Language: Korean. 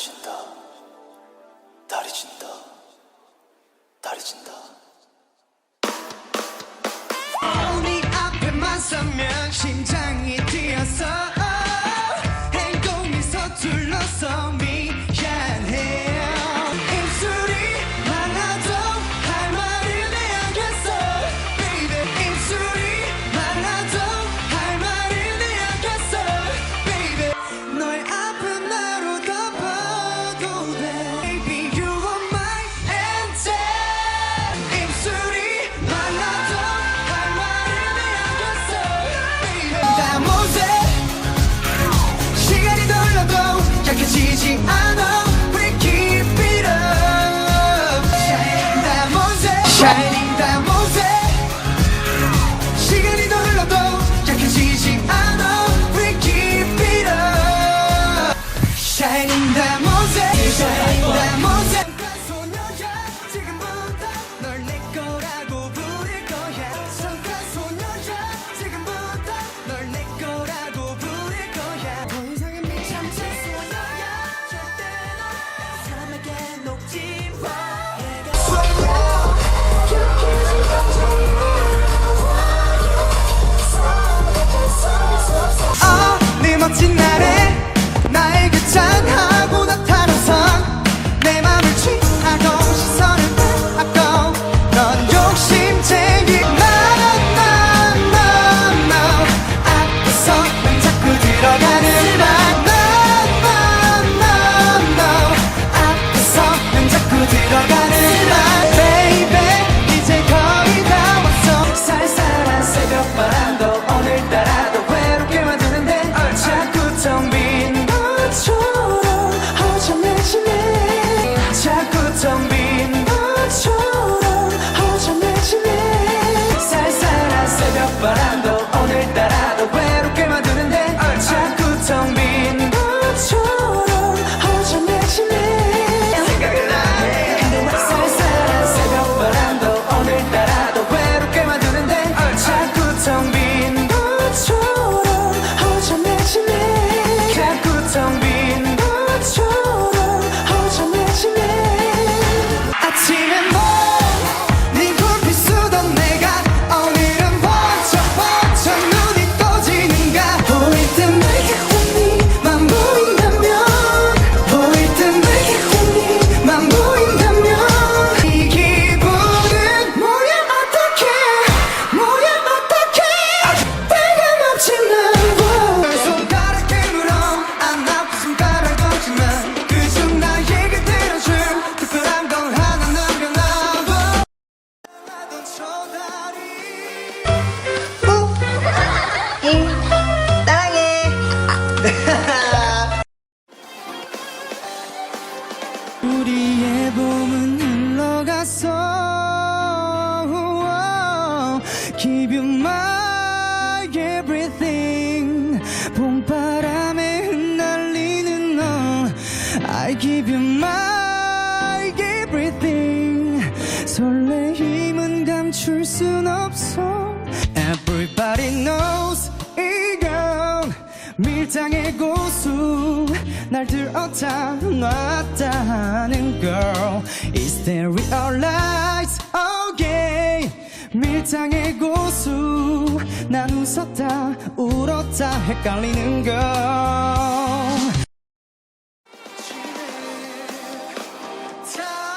진다. 달이 진다. 달이 진다. 우리 앞에만 서면 심장 지지 않아. Give you my everything 봄바람에 흩날리는 너 I give you my everything 설레임은 감출 순 없어 Everybody knows 이건 밀당의 고수 날 들었다 놨다 하는 girl Is there real life 세상의 고수 난 웃었다 울었다 헷갈리는 걸 잘해.